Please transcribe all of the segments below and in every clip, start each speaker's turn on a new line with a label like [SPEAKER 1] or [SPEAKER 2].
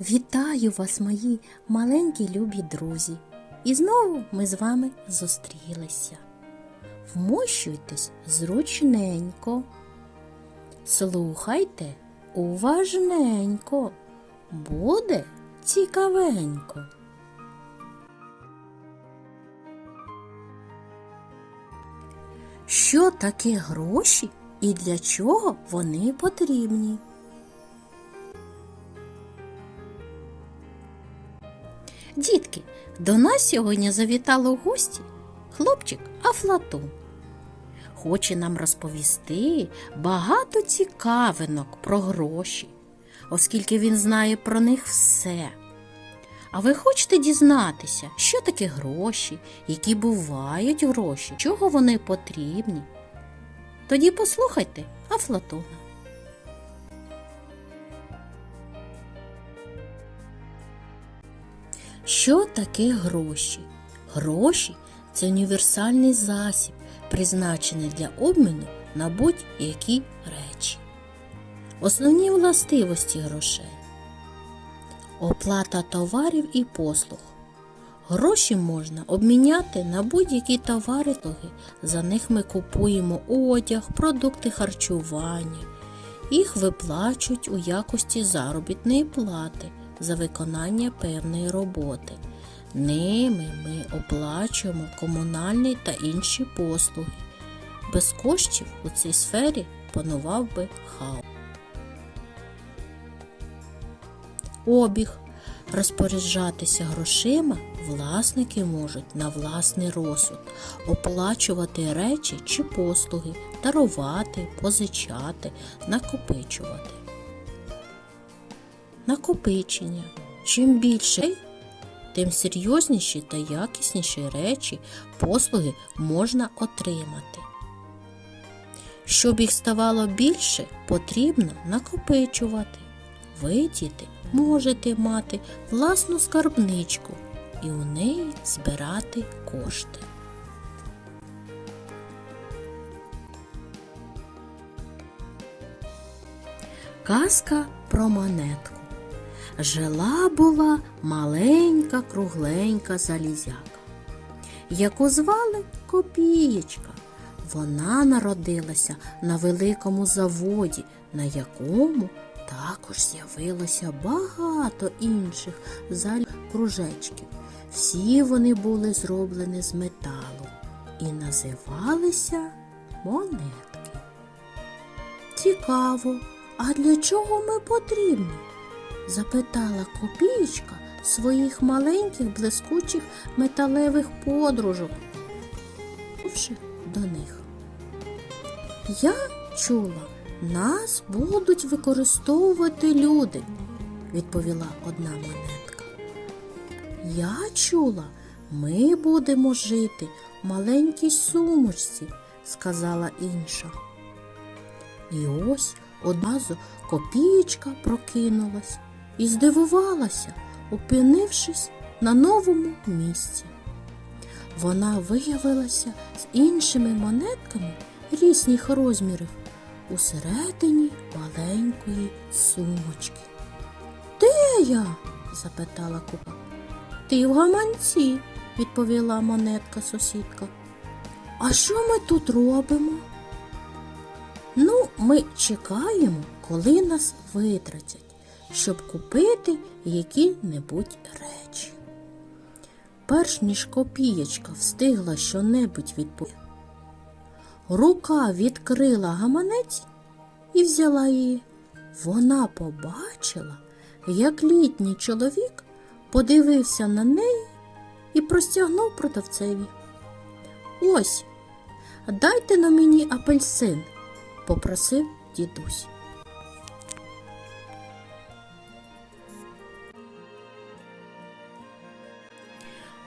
[SPEAKER 1] Вітаю вас, мої маленькі любі друзі. І знову ми з вами зустрілися. Вмощуйтесь зручненько. Слухайте уважненько. Буде цікавенько. Що таке гроші і для чого вони потрібні? Дітки, до нас сьогодні завітало в гості хлопчик Афлатун. Хоче нам розповісти багато цікавинок про гроші, оскільки він знає про них все. А ви хочете дізнатися, що таке гроші, які бувають гроші, чого вони потрібні? Тоді послухайте Афлатона. Що таке гроші? Гроші це універсальний засіб, призначений для обміну на будь-які речі. Основні властивості грошей. Оплата товарів і послуг. Гроші можна обміняти на будь-які товари. За них ми купуємо одяг, продукти харчування. Їх виплачують у якості заробітної плати за виконання певної роботи. Ними ми оплачуємо комунальні та інші послуги. Без коштів у цій сфері панував би хаос. Обіг. Розпоряджатися грошима власники можуть на власний розсуд, оплачувати речі чи послуги, дарувати, позичати, накопичувати. Накопичення. Чим більше, тим серйозніші та якісніші речі, послуги можна отримати. Щоб їх ставало більше, потрібно накопичувати. Ви, діти, можете мати власну скарбничку і у неї збирати кошти. Казка про монетку. Жила була маленька кругленька залізяка, яку звали Копієчка. Вона народилася на великому заводі, на якому також з'явилося багато інших кружечків. Всі вони були зроблені з металу і називалися монетки. Цікаво, а для чого ми потрібні? Запитала копієчка своїх маленьких блискучих металевих подружок, до них. Я чула, нас будуть використовувати люди, відповіла одна монетка. Я чула, ми будемо жити в маленькій сумочці, сказала інша. І ось одразу копієчка прокинулась і здивувалася, опинившись на новому місці. Вона виявилася з іншими монетками різних розмірів усередині маленької сумочки. Де я? запитала купа. Ти в гаманці, відповіла монетка сусідка. А що ми тут робимо? Ну, ми чекаємо, коли нас витратять, щоб купити які-небудь речі. Перш ніж копієчка встигла щонебудь відповісти, рука відкрила гаманець і взяла її. Вона побачила, як літній чоловік подивився на неї і простягнув продавцеві. Ось, дайте на мені апельсин, попросив дідусь.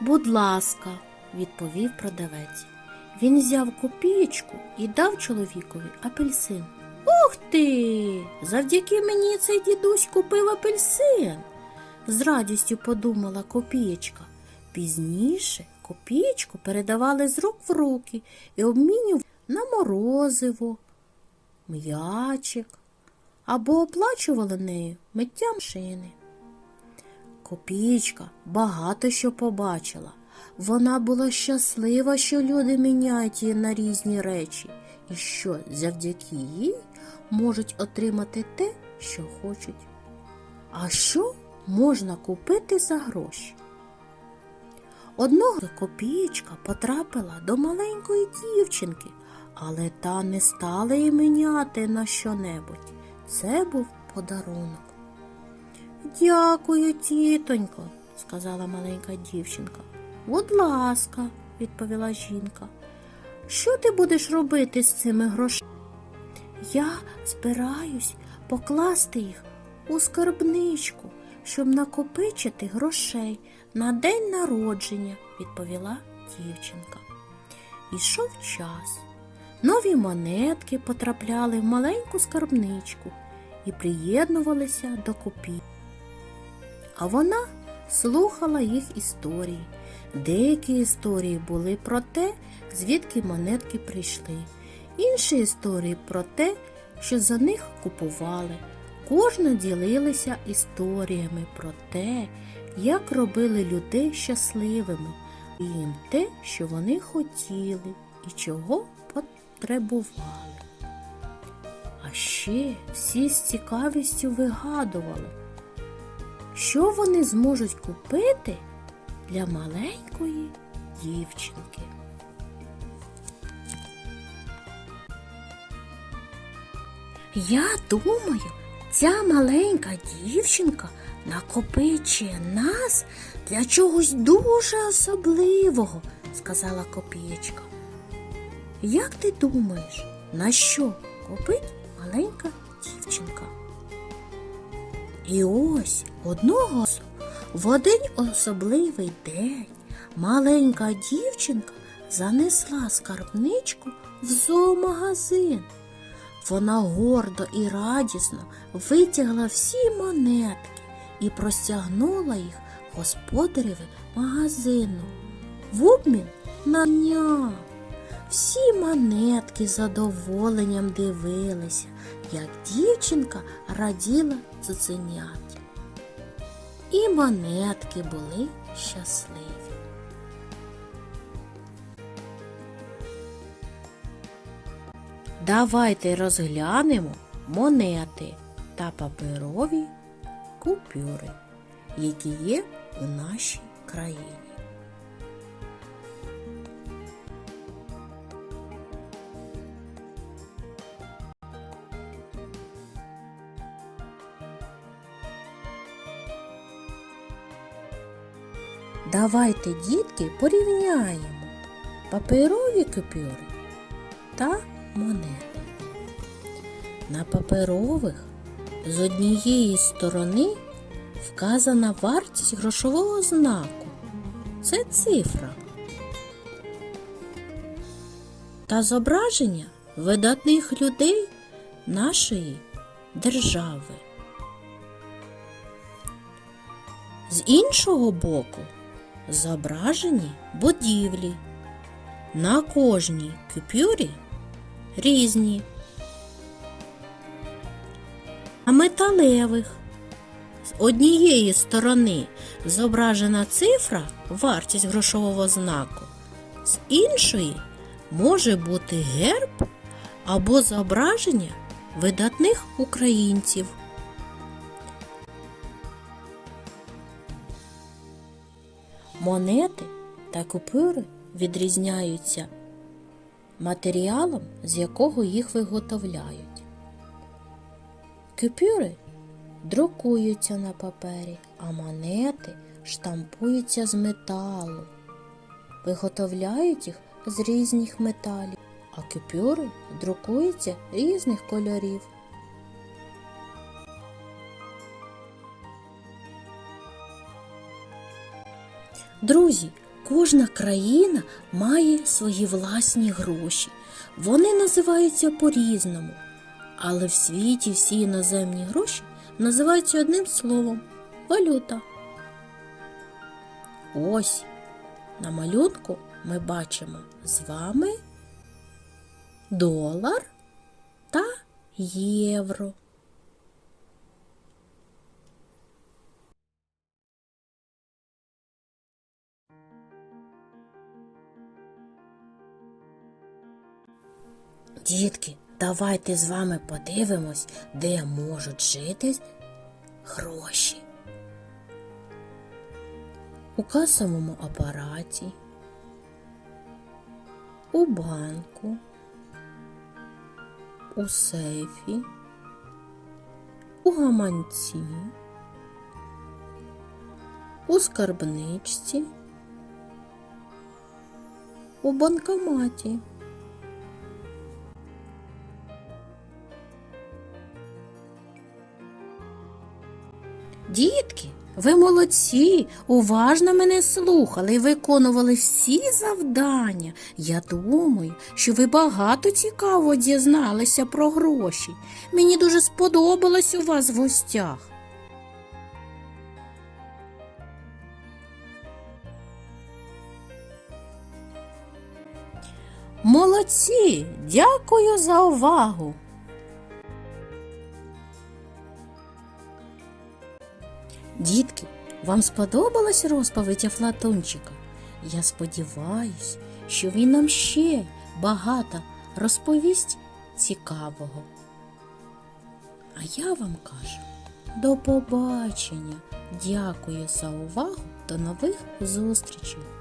[SPEAKER 1] Будь ласка, відповів продавець. Він взяв копієчку і дав чоловікові апельсин. Ух ти! Завдяки мені цей дідусь купив апельсин. З радістю подумала копієчка. Пізніше копієчку передавали з рук в руки і обмінювали на морозиво, м'ячик або оплачували нею миття машини. Копієчка багато що побачила. Вона була щаслива, що люди міняють її на різні речі, і що завдяки їй можуть отримати те, що хочуть. А що можна купити за гроші? Одного копієчка потрапила до маленької дівчинки, але та не стала її міняти на що-небудь. Це був подарунок. Дякую, тітонько, сказала маленька дівчинка. Будь ласка, відповіла жінка. Що ти будеш робити з цими грошима? Я збираюсь покласти їх у скарбничку, щоб накопичити грошей на день народження, відповіла дівчинка. Ішов час. Нові монетки потрапляли в маленьку скарбничку і приєднувалися до копій. А вона слухала їх історії. Деякі історії були про те, звідки монетки прийшли, інші історії про те, що за них купували. Кожна ділилася історіями про те, як робили людей щасливими, і їм те, що вони хотіли і чого потребували. А ще всі з цікавістю вигадували, що вони зможуть купити для маленької дівчинки. Я думаю, ця маленька дівчинка накопичує нас для чогось дуже особливого, сказала копієчка. Як ти думаєш, на що купить маленька дівчинка? І ось одного в один особливий день маленька дівчинка занесла скарбничку в зоомагазин. Вона гордо і радісно витягла всі монетки і простягнула їх господареві магазину в обмін на дня. Всі монетки задоволенням дивилися, як дівчинка раділа цуценяті. І монетки були щасливі. Давайте розглянемо монети та паперові купюри, які є в нашій країні. Давайте, дітки, порівняємо паперові купюри та монети. На паперових з однієї сторони вказана вартість грошового знаку. Це цифра. Та зображення видатних людей нашої держави. З іншого боку зображені будівлі. На кожній купюрі різні. А металевих з однієї сторони зображена цифра вартість грошового знаку, з іншої може бути герб або зображення видатних українців. Монети та купюри відрізняються матеріалом, з якого їх виготовляють. Купюри друкуються на папері, а монети штампуються з металу. Виготовляють їх з різних металів, а купюри друкуються різних кольорів. Друзі, кожна країна має свої власні гроші. Вони називаються по-різному. Але в світі всі іноземні гроші називаються одним словом валюта. Ось на малюнку ми бачимо з вами долар та євро. Дітки, давайте з вами подивимось, де можуть жити гроші. У касовому апараті, у банку, у сейфі, у гаманці, у скарбничці, у банкоматі. Дітки, ви молодці, уважно мене слухали і виконували всі завдання. Я думаю, що ви багато цікаво дізналися про гроші. Мені дуже сподобалось у вас в гостях. Молодці! Дякую за увагу! Дітки, вам сподобалась розповідь Афлатончика? Я сподіваюсь, що він нам ще багато розповість цікавого. А я вам кажу до побачення. Дякую за увагу. До нових зустрічей!